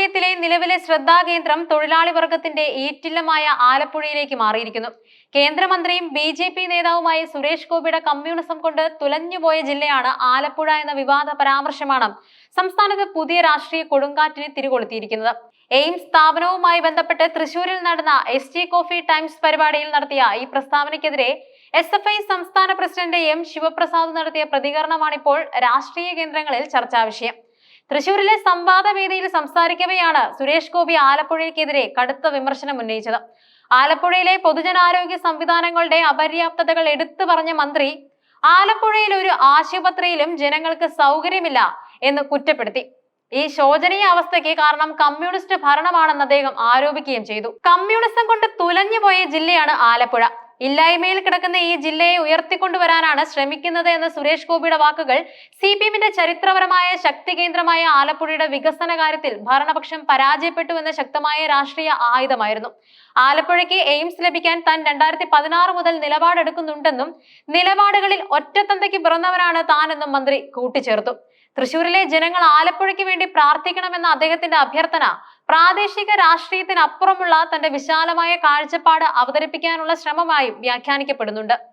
രാഷ്ട്രീയത്തിലെ നിലവിലെ ശ്രദ്ധാകേന്ദ്രം തൊഴിലാളി വർഗത്തിന്റെ ഈറ്റില്ലമായ ആലപ്പുഴയിലേക്ക് മാറിയിരിക്കുന്നു. കേന്ദ്രമന്ത്രിയും ബി ജെ പി നേതാവുമായ സുരേഷ് ഗോപിയുടെ കമ്മ്യൂണിസം കൊണ്ട് തുലഞ്ഞുപോയ ജില്ലയാണ് ആലപ്പുഴ എന്ന വിവാദ പരാമർശമാണ് സംസ്ഥാനത്ത് പുതിയ രാഷ്ട്രീയ കൊടുങ്കാറ്റിന് തിരികൊളുത്തിയിരിക്കുന്നത്. എയിംസ് സ്ഥാപനവുമായി ബന്ധപ്പെട്ട് തൃശൂരിൽ നടന്ന എസ് ടി കോഫി ടൈംസ് പരിപാടിയിൽ നടത്തിയ ഈ പ്രസ്താവനയ്ക്കെതിരെ എസ് എഫ് ഐ സംസ്ഥാന പ്രസിഡന്റ് എം ശിവപ്രസാദ് നടത്തിയ പ്രതികരണമാണിപ്പോൾ രാഷ്ട്രീയ കേന്ദ്രങ്ങളിൽ ചർച്ചാ വിഷയം തൃശൂരിലെ സംവാദവേദിയിൽ സംസാരിക്കവെയാണ് സുരേഷ് ഗോപി ആലപ്പുഴയ്ക്കെതിരെ കടുത്ത വിമർശനം ഉന്നയിച്ചത്. ആലപ്പുഴയിലെ പൊതുജനാരോഗ്യ സംവിധാനങ്ങളുടെ അപര്യാപ്തതകൾ എടുത്തു പറഞ്ഞ മന്ത്രി ആലപ്പുഴയിൽ ഒരു ആശുപത്രിയിലും ജനങ്ങൾക്ക് സൗകര്യമില്ല എന്ന് കുറ്റപ്പെടുത്തി. ഈ ശോചനീയ അവസ്ഥയ്ക്ക് കാരണം കമ്മ്യൂണിസ്റ്റ് ഭരണമാണെന്ന് അദ്ദേഹം ആരോപിക്കുകയും ചെയ്തു. കമ്മ്യൂണിസം കൊണ്ട് തുലഞ്ഞുപോയ ജില്ലയാണ് ആലപ്പുഴ. ഇല്ലായ്മയിൽ കിടക്കുന്ന ഈ ജില്ലയെ ഉയർത്തിക്കൊണ്ടുവരാനാണ് ശ്രമിക്കുന്നത് എന്ന സുരേഷ് ഗോപിയുടെ വാക്കുകൾ സി പി എമ്മിന്റെ ചരിത്രപരമായ ശക്തി കേന്ദ്രമായ ആലപ്പുഴയുടെ വികസന കാര്യത്തിൽ ഭരണപക്ഷം പരാജയപ്പെട്ടു എന്ന ശക്തമായ രാഷ്ട്രീയ ആയുധമായിരുന്നു. ആലപ്പുഴയ്ക്ക് എയിംസ് ലഭിക്കാൻ താൻ രണ്ടായിരത്തി പതിനാറ് മുതൽ നിലപാടെടുക്കുന്നുണ്ടെന്നും നിലപാടുകളിൽ ഒറ്റത്തന്തയ്ക്ക് പിറന്നവനാണ് താനെന്നും മന്ത്രി കൂട്ടിച്ചേർത്തു. തൃശൂരിലെ ജനങ്ങൾ ആലപ്പുഴയ്ക്ക് വേണ്ടി പ്രാർത്ഥിക്കണമെന്ന അദ്ദേഹത്തിന്റെ അഭ്യർത്ഥന പ്രാദേശിക രാഷ്ട്രീയത്തിനപ്പുറമുള്ള തന്റെ വിശാലമായ കാഴ്ചപ്പാട് അവതരിപ്പിക്കാനുള്ള ശ്രമമായും വ്യാഖ്യാനിക്കപ്പെടുന്നുണ്ട്.